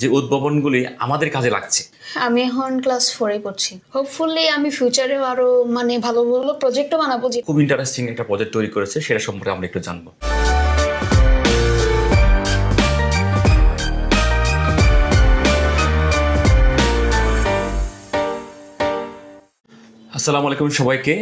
যে উদ্ভাবনগুলি আমাদের কাজে লাগছে। আমি এখন ক্লাস ফোরে পড়ছি। হোপফুলি আমি ফিউচারে আরও মানে ভালো ভালো প্রজেক্টও বানাবো যে খুব ইন্টারেস্টিং একটা প্রজেক্ট তৈরি করেছে সেটা সম্পর্কে আমরা একটু জানব। আসসালামু আলাইকুম সবাইকে।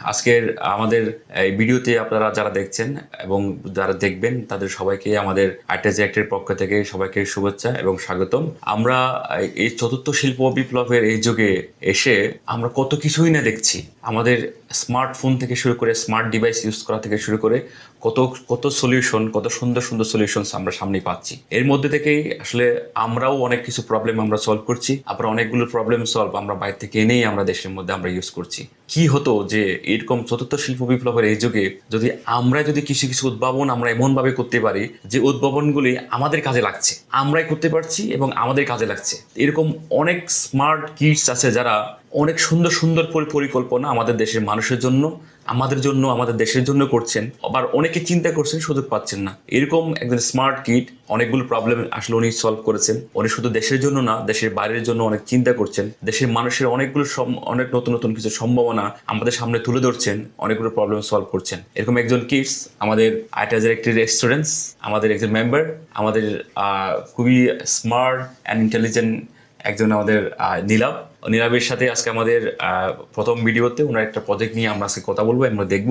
আজকের আমাদের, এই ভিডিওতে আপনারা যারা দেখছেন এবং যারা দেখবেন, তাদের সবাইকে আমাদের আর্টেজ অ্যাক্টের পক্ষ থেকে সবাইকে শুভেচ্ছা এবং স্বাগতম। আমরা, এই চতুর্থ শিল্প বিপ্লবের এই যুগে এসে আমরা কত কিছুই না দেখছি। আমাদের স্মার্টফোন থেকে শুরু করে স্মার্ট ডিভাইস ইউজ করা থেকে শুরু করে কত কত সলিউশন কত সুন্দর সুন্দর সলিউশনস আমরা সামনে পাচ্ছি। এর মধ্যে থেকেই আসলে আমরাও অনেক কিছু প্রবলেম আমরা সলভ করছি, আবার অনেকগুলো প্রবলেম সলভ আমরা বাইরে থেকে এনেই আমরা দেশের মধ্যে আমরা ইউজ করছি। কি হতো যে এরকম চতুর্থ শিল্প বিপ্লবের এই যুগে যদি আমরা যদি কিছু কিছু উদ্ভাবন আমরা এমনভাবে করতে পারি যে উদ্ভাবনগুলি আমাদের কাজে লাগছে, আমরাই করতে পারছি এবং আমাদের কাজে লাগছে। এরকম অনেক স্মার্ট কিডস আছে যারা অনেক সুন্দর সুন্দর পরি- পরিকল্পনা আমাদের দেশের মানুষের জন্য, আমাদের জন্য, আমাদের দেশের জন্য করছেন, আবার অনেকে চিন্তা করছেন সুযোগ পাচ্ছেন না। এরকম একজন স্মার্ট কিট অনেকগুলো প্রবলেম আসলে উনি সলভ করেছেন। উনি শুধু দেশের জন্য না, দেশের বাইরের জন্য অনেক চিন্তা করছেন। দেশের মানুষের অনেকগুলো অনেক নতুন নতুন কিছু সম্ভাবনা আমাদের সামনে তুলে ধরছেন, অনেকগুলো প্রবলেম সলভ করছেন। এরকম একজন কিডস আমাদের আইটাজের একটি রেস্টুরেন্টস আমাদের একজন মেম্বার আমাদের খুবই স্মার্ট অ্যান্ড ইন্টেলিজেন্ট একজন আমাদের নীলাভ। নীলাভের সাথে আজকে আমাদের প্রথম ভিডিওতে ওনার একটা প্রজেক্ট নিয়ে আমরা আজকে কথা বলব। আমরা দেখব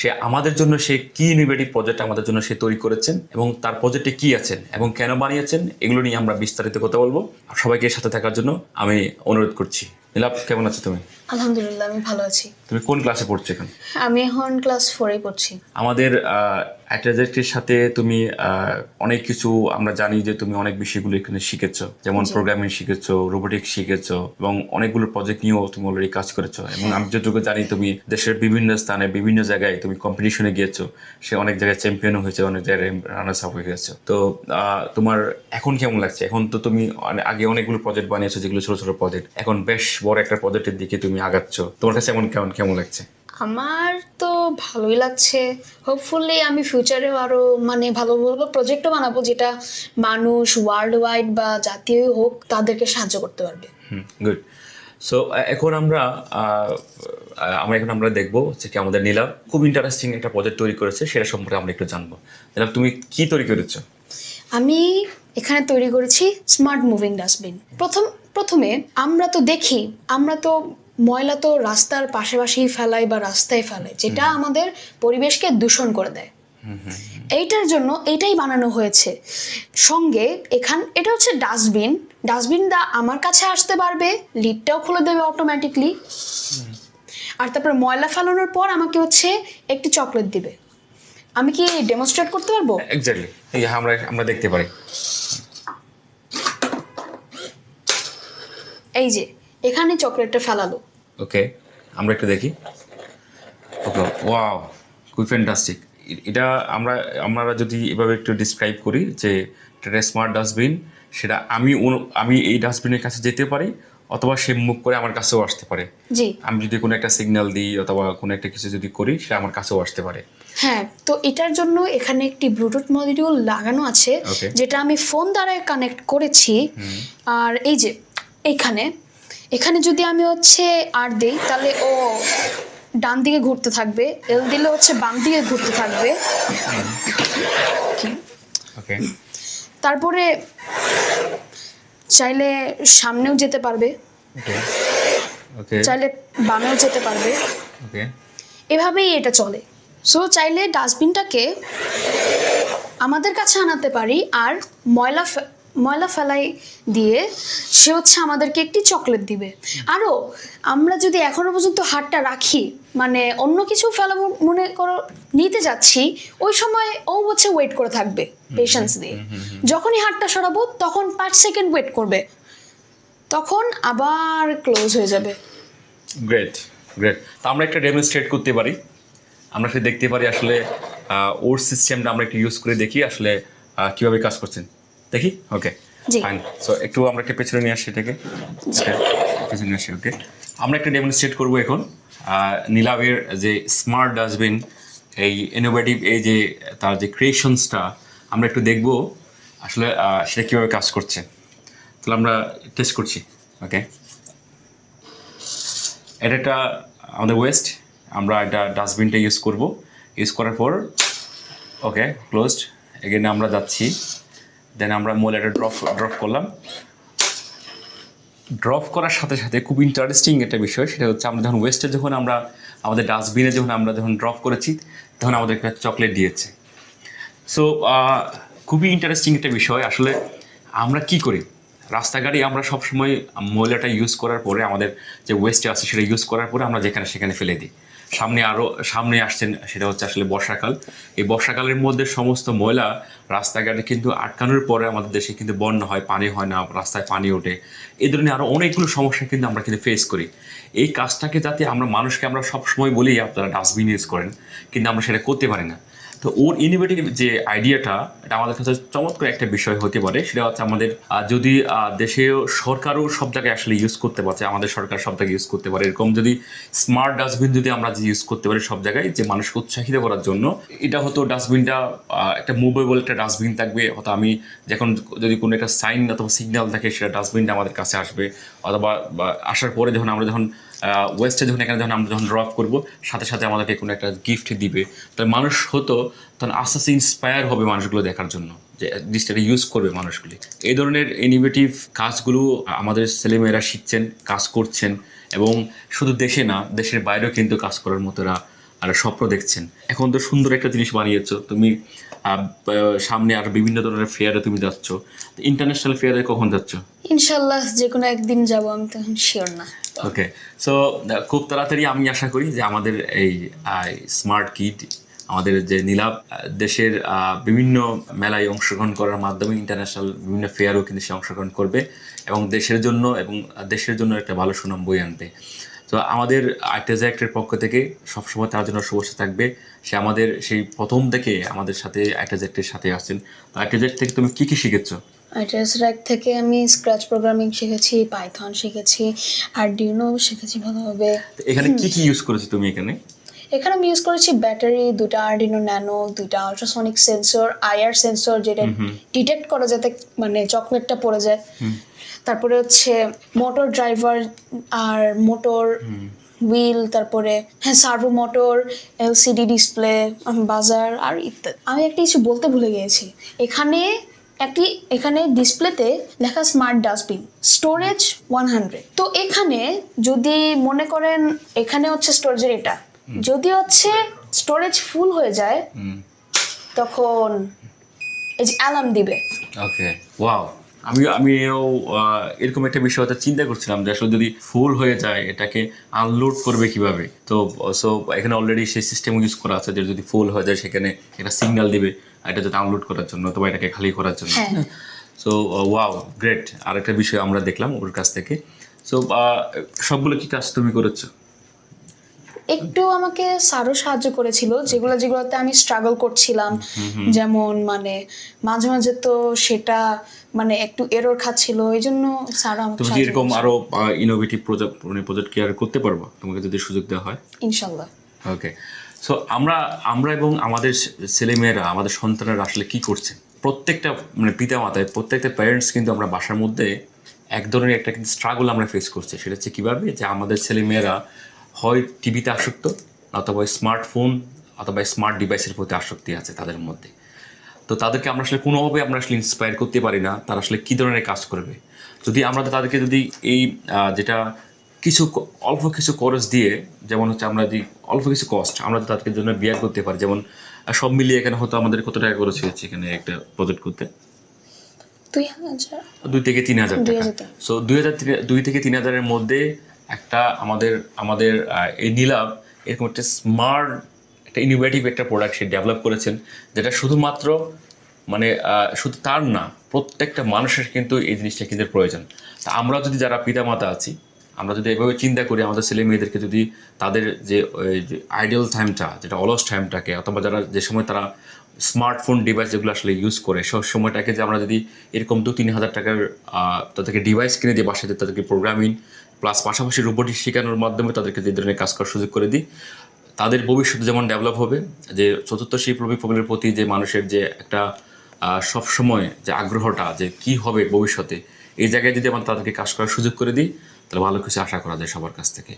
সে আমাদের জন্য সে কি ইনোভেটিভ প্রজেক্ট আমাদের জন্য সে তৈরি করেছেন এবং তার প্রজেক্টে কি আছেন এবং কেন বানিয়েছেন, এগুলো নিয়ে আমরা বিস্তারিত কথা বলব। সবাইকে সাথে থাকার জন্য আমি অনুরোধ করছি। নীলাভ কেমন আছো তুমি? আলহামদুলিল্লাহ আমি ভালো আছি। তুমি কোন ক্লাসে পড়ছো এখন? আমি এখন ক্লাস ফোরে পড়ছি। আমাদের অ্যাটাজেক্টের সাথে তুমি আহ, অনেক কিছু আমরা জানি যে তুমি অনেক বিষয়গুলো এখানে শিখেছো। যেমন প্রোগ্রামিং শিখেছো রোবোটিক্স শিখেছো এবং অনেকগুলো প্রজেক্ট নিয়েও তুমি অলরেডি কাজ করেছ। এবং আমি যতটুকু জানি তুমি দেশের বিভিন্ন স্থানে বিভিন্ন জায়গায় তুমি কম্পিটিশনে গিয়েছো। সে অনেক জায়গায় চ্যাম্পিয়ন হয়েছে অনেক জায়গায় রানার্স আপ হয়ে গেছো তো আহ, তোমার এখন কেমন লাগছে? এখন তো তুমি অনে- আগে অনেকগুলো প্রজেক্ট বানিয়েছো যেগুলো ছোট ছোট প্রজেক্ট এখন বেশ বড় একটা প্রজেক্টের দিকে তুমি আগাচ্ছ। তোমার কাছে এমন কেমন কেমন লাগছে? আমার তো ভালোই লাগছে। হোপফুলি আমি ফিউচারেও আরও মানে ভালো ভালো প্রজেক্টও বানাবো যেটা মানুষ ওয়ার্ল্ড ওয়াইড বা জাতীয় হোক তাদেরকে সাহায্য করতে পারবে। গুড সো এখন আমরা আমরা এখন আমরা দেখব যে কি আমাদের নীলাভ খুব ইন্টারেস্টিং একটা প্রজেক্ট তৈরি করেছে সেটা সম্পর্কে আমরা একটু জানব। নীলাভ তুমি কি তৈরি করেছ? আমি এখানে তৈরি করেছি স্মার্ট মুভিং ডাস্টবিন প্রথম প্রথমে আমরা তো দেখি আমরা তো ময়লা তো রাস্তার পাশাপাশি ফেলাই বা রাস্তায় ফেলাই যেটা আমাদের পরিবেশকে দূষণ করে দেয়। এইটার জন্য এইটাই বানানো হয়েছে। সঙ্গে এখান এটা হচ্ছে ডাস্টবিন। ডাস্টবিনটা আমার কাছে আসতে পারবে লিডটাও খুলে দেবে অটোমেটিকলি আর তারপরে ময়লা ফেলানোর পর আমাকে হচ্ছে একটি চকলেট দিবে। আমি কি ডেমনস্ট্রেট করতে পারব? এক্স্যাক্টলি আমরা আমরা দেখতে পারি। এই যে এখানে চকলেটটা ফেলালো। ওকে আমরা একটু দেখি। ওকে ওয়াও খুবই ফ্যান্টাস্টিক এটা আমরা আমরা যদি এভাবে একটু ডিসক্রাইব করি যে এটা স্মার্ট ডাস্টবিন সেটা আমি আমি এই ডাস্টবিনের কাছে যেতে পারি অথবা সে মুখ করে আমার কাছেও আসতে পারে। জি। আমি যদি কোনো একটা সিগন্যাল দিই অথবা কোনো একটা কিছু যদি করি সেটা আমার কাছেও আসতে পারে। হ্যাঁ তো এটার জন্য এখানে একটি ব্লুটুথ মডিউল লাগানো আছে যেটা আমি ফোন দ্বারা কানেক্ট করেছি। আর এই যে এখানে। এখানে যদি আমি হচ্ছে আর দিই তাহলে ও ডান দিকে ঘুরতে থাকবে এল দিলে হচ্ছে বাম দিকে ঘুরতে থাকবে। তারপরে চাইলে সামনেও যেতে পারবে। চাইলে বামেও যেতে পারবে। এভাবেই এটা চলে। সো চাইলে ডাস্টবিনটাকে আমাদের কাছে আনাতে পারি আর ময়লা ময়লা ফেলাই দিয়ে সে হচ্ছে আমাদেরকে একটি চকলেট দিবে। আরও আমরা যদি এখনও পর্যন্ত হাতটা রাখি মানে অন্য কিছু ফেলাবো মনে করো নিতে যাচ্ছি ওই সময় ও হচ্ছে ওয়েট করে থাকবে পেশেন্স দিয়ে। যখনই হাতটা সরাবো তখন পাঁচ সেকেন্ড ওয়েট করবে। তখন আবার ক্লোজ হয়ে যাবে। গ্রেট গ্রেট তো আমরা একটা ডেমনস্ট্রেট করতে পারি। আমরা সেটা দেখতে পারি আসলে ওর সিস্টেমটা আমরা একটু ইউজ করে দেখি আসলে কীভাবে কাজ করছেন। দেখি? ওকে ফাইন সো একটু আমরা একটা পেছনে নিয়ে আসি এটাকে। পেছনে নিয়ে আসি ওকে আমরা একটা ডেমনস্ট্রেট করব এখন। আহ, নীলাভের যে স্মার্ট ডাস্টবিন এই ইনোভেটিভ এই যে তার যে ক্রিয়েশনসটা আমরা একটু দেখব আসলে সেটা কীভাবে কাজ করছে। তাহলে আমরা টেস্ট করছি ওকে এটা একটা আমাদের ওয়েস্ট আমরা এটা ডাস্টবিনটা ইউজ করব। ইউজ করার পর ওকে ক্লোজড এগেন আমরা যাচ্ছি। দেন আমরা ময়লাটা ড্রপ ড্রপ করলাম। ড্রপ করার সাথে সাথে খুব ইন্টারেস্টিং একটা বিষয়, সেটা হচ্ছে আমরা যখন ওয়েস্টে যখন আমরা, আমাদের ডাস্টবিনে যখন আমরা যখন ড্রপ করেছি, তখন আমাদের একটা চকলেট দিয়েছে। সো খুবই ইন্টারেস্টিং একটা বিষয়। আসলে আমরা কি করি? রাস্তাঘাটে আমরা সবসময় ময়লাটা ইউজ করার পরে, আমাদের যে ওয়েস্টে আছে সেটা ইউজ করার পরে আমরা যেখানে সেখানে ফেলে দিই। সামনে আরও সামনে আসছেন, সেটা হচ্ছে আসলে বর্ষাকাল। এই বর্ষাকালের মধ্যে সমস্ত ময়লা রাস্তাঘাটে কিন্তু আটকানোর পরে আমাদের দেশে কিন্তু বন্যা হয়, পানি হয় না, রাস্তায় পানি ওঠে। এই ধরনের আরও অনেকগুলো সমস্যা কিন্তু আমরা কিন্তু ফেস করি। এই কাজটাকে যাতে আমরা মানুষকে আমরা সবসময় বলি, আপনারা ডাস্টবিন ইউজ করেন, কিন্তু আমরা সেটা করতে পারি না। তো ওর ইনোভেটিভ যে আইডিয়াটা এটা আমাদের কাছে চমৎকার একটা বিষয় হতে পারে। সেটা হচ্ছে আমাদের যদি আহ, দেশে সরকারও সব জায়গায় আসলে ইউজ করতে পারছে আমাদের সরকার সব জায়গায় ইউজ করতে পারে। এরকম যদি স্মার্ট ডাস্টবিন যদি আমরা ইউজ করতে পারি সব জায়গায় যে মানুষকে উৎসাহিত করার জন্য এটা হতো ডাস্টবিনটা একটা মুভেবল একটা ডাস্টবিন থাকবে। হয়তো আমি যখন যদি কোনো একটা সাইন অথবা সিগন্যাল থাকে সেটা ডাস্টবিনটা আমাদের কাছে আসবে। অথবা আসার পরে যখন আমরা যখন ওয়েস্টে যখন এখানে যখন আমরা যখন ড্রপ করব, সাথে সাথে আমাদেরকে কোনো একটা গিফট দিবে। তাহলে মানুষ হতো, তখন আস্তে আস্তে ইন্সপায়ার হবে মানুষগুলো দেখার জন্য, যে জিনিসটা ইউজ করবে মানুষগুলি। এই ধরনের ইনোভেটিভ কাজগুলো আমাদের ছেলেমেয়েরা শিখছেন, কাজ করছেন, এবং শুধু দেশে না, দেশের বাইরেও কিন্তু কাজ করার মতোরা আর স্বপ্ন দেখছেন। এখন তো সুন্দর একটা জিনিস বানিয়েছো, তুমি সামনে আর বিভিন্ন ধরনের ফেয়ারে তুমি যাচ্ছ। ইন্টারন্যাশনাল ফেয়ারে কখন যাচ্ছ? ইনশাল্লাহ যে কোনো একদিন যাব, আমি তো শিওর না। ওকে সো খুব তাড়াতাড়ি আমি আশা করি যে আমাদের এই স্মার্ট কিট আমাদের যে নীলাভ দেশের বিভিন্ন মেলায় অংশগ্রহণ করার মাধ্যমে ইন্টারন্যাশনাল বিভিন্ন ফেয়ারও কিন্তু সে অংশগ্রহণ করবে এবং দেশের জন্য এবং দেশের জন্য একটা ভালো সুনাম বই আনবে। তো আমাদের আর্টেজ অ্যাক্টের পক্ষ থেকে সবসময় তার জন্য শুভেচ্ছা থাকবে। সে আমাদের সেই প্রথম থেকে আমাদের সাথে আর্টেজ অ্যাক্টের সাথে আসছেন। আর্টেজ অ্যাক্ট থেকে তুমি কী কী শিখেছো? আইটিএস র্যাক থেকে আমি স্ক্র্যাচ প্রোগ্রামিং শিখেছি পাইথন শিখেছি আর ডিউনো শিখেছি ভালোভাবে। এখানে কি কি ইউজ করেছ তুমি এখানে? এখানে আমি ইউজ করেছি ব্যাটারি দুটা আর্ডিনো ন্যানো দুইটা আলট্রাসনিক সেন্সর আইআর সেন্সর যেটা ডিটেক্ট করা যাতে মানে চকলেটটা পড়ে যায়। তারপরে হচ্ছে মোটর ড্রাইভার আর মোটর হুইল তারপরে হ্যাঁ সার্ভো মোটর এলসিডি ডিসপ্লে বাজার আর ইত্যাদি। আমি একটা কিছু বলতে ভুলে গিয়েছি। এখানে একটি এখানে ডিসপ্লেতে লেখা smart dustbin storage one hundred তো এখানে যদি মনে করেন এখানে হচ্ছে স্টোরেজের এটা যদি হচ্ছে স্টোরেজ ফুল হয়ে যায় তখন এই যে অ্যালার্ম দিবে। ওকে ওয়াও আমি আমিও আহ, এরকম একটা বিষয় হয়তো চিন্তা করছিলাম যে আসলে যদি ফুল হয়ে যায় এটাকে আনলোড করবে কীভাবে? তো সো এখানে অলরেডি সেই সিস্টেম ইউজ করা আছে যে যদি ফুল হয়ে যায় সেখানে একটা সিগন্যাল দিবে। এটা যাতে আনলোড করার জন্য অথবা এটাকে খালি করার জন্য। সো ওয়াও গ্রেট আর একটা বিষয় আমরা দেখলাম ওর কাছ থেকে। সো সবগুলো কি কাজ তুমি করেছ? একটু আমাকে স্যারও সাহায্য করেছিল যেগুলো যেগুলোতে আমি স্ট্রাগল করছিলাম। যেমন মানে মাঝে মাঝে তো সেটা মানে একটু এরর খাচ্ছিল এই জন্য স্যারও আমাকে তুমি এরকম আরও ইনোভেটিভ প্রজেক্ট মানে প্রজেক্ট কি আর করতে পারব? তোমাকে যদি সুযোগ দেওয়া হয়। ইনশাল্লাহ। ওকে সো আমরা আমরা এবং আমাদের ছেলেমেয়েরা, আমাদের সন্তানেরা আসলে কি করছে? প্রত্যেকটা মানে পিতা মাতায় প্রত্যেকটা প্যারেন্টস কিন্তু আমরা বাসার মধ্যে এক ধরনের একটা কিন্তু স্ট্রাগল আমরা ফেস করছি। সেটা হচ্ছে কীভাবে? যে আমাদের ছেলেমেয়েরা হয় টিভিতে আসক্ত, অথবা স্মার্টফোন অথবা স্মার্ট ডিভাইসের প্রতি আসক্তি আছে তাদের মধ্যে। তো তাদেরকে আমরা আসলে কোনোভাবে আমরা আসলে ইন্সপায়ার করতে পারি না, তারা আসলে কী ধরনের কাজ করবে? যদি আমরা তাদেরকে যদি এই যেটা কিছু অল্প কিছু খরচ দিয়ে যেমন হচ্ছে আমরা যদি অল্প কিছু কস্ট আমরা যদি তাদেরকে জন্য বিয়ার করতে পারি যেমন সব মিলিয়ে এখানে হয়তো আমাদের কত টাকা খরচ হয়েছে এখানে একটা প্রজেক্ট করতে? দুই থেকে তিন হাজার টাকা। সো দুই হাজার দুই থেকে তিন হাজারের মধ্যে একটা আমাদের আমাদের এই নীলাভ এরকম একটা স্মার্ট একটা ইনোভেটিভ একটা প্রোডাক্ট সে ডেভেলপ করেছেন যেটা শুধুমাত্র মানে শুধু তার না প্রত্যেকটা মানুষের কিন্তু এই জিনিসটা কিন্তু প্রয়োজন। তা আমরা যদি যারা পিতামাতা আছি আমরা যদি এভাবে চিন্তা করি, আমাদের ছেলে মেয়েদেরকে যদি তাদের যে আইডিয়াল টাইমটা যেটা অলস টাইমটাকে অথবা যারা যে সময় তারা স্মার্টফোন ডিভাইস যেগুলো আসলে ইউজ করে সব সময়টাকে যে আমরা যদি এরকম দু তিন হাজার টাকার তাদেরকে ডিভাইস কিনে দিয়ে বাসাতে তাদেরকে প্রোগ্রামিং প্লাস পাশাপাশি রোবোটিক শেখানোর মাধ্যমে তাদেরকে যে ধরনের কাজ করার সুযোগ করে দিই, তাদের ভবিষ্যতে যেমন ডেভেলপ হবে, যে চতুর্থ সেই প্রবীণের প্রতি যে মানুষের যে একটা সবসময় যে আগ্রহটা, যে কি হবে ভবিষ্যতে, এই জায়গায় যদি আমরা তাদেরকে কাজ করার সুযোগ করে দিই তাহলে ভালো কিছু আশা করা যায় সবার কাছ থেকে।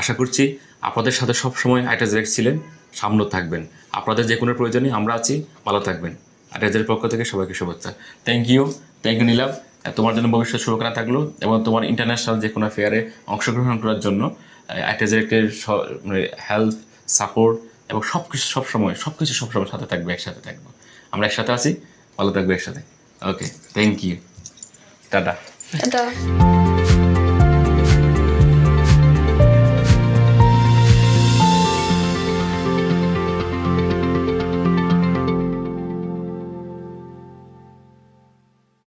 আশা করছি আপনাদের সাথে সব সময় আইটা জেরেক্ট ছিলেন সামনেও থাকবেন। আপনাদের যে কোনো প্রয়োজনে আমরা আছি, ভালো থাকবেন। আইটাজের পক্ষ থেকে সবাইকে শুভেচ্ছা। Thank you thank you Nilabh. তোমার জন্য ভবিষ্যৎ শুভকামনা থাকল এবং তোমার ইন্টারন্যাশনাল যে কোনো ফেয়ারে অংশগ্রহণ করার জন্য আইটাজেরেক্টের মানে হেল্প সাপোর্ট এবং সব কিছু সবসময় সব কিছু সবসময় সাথে থাকবে, একসাথে থাকব। আমরা একসাথে আছি, ভালো থাকবে একসাথে। Okay thank you tata. এটা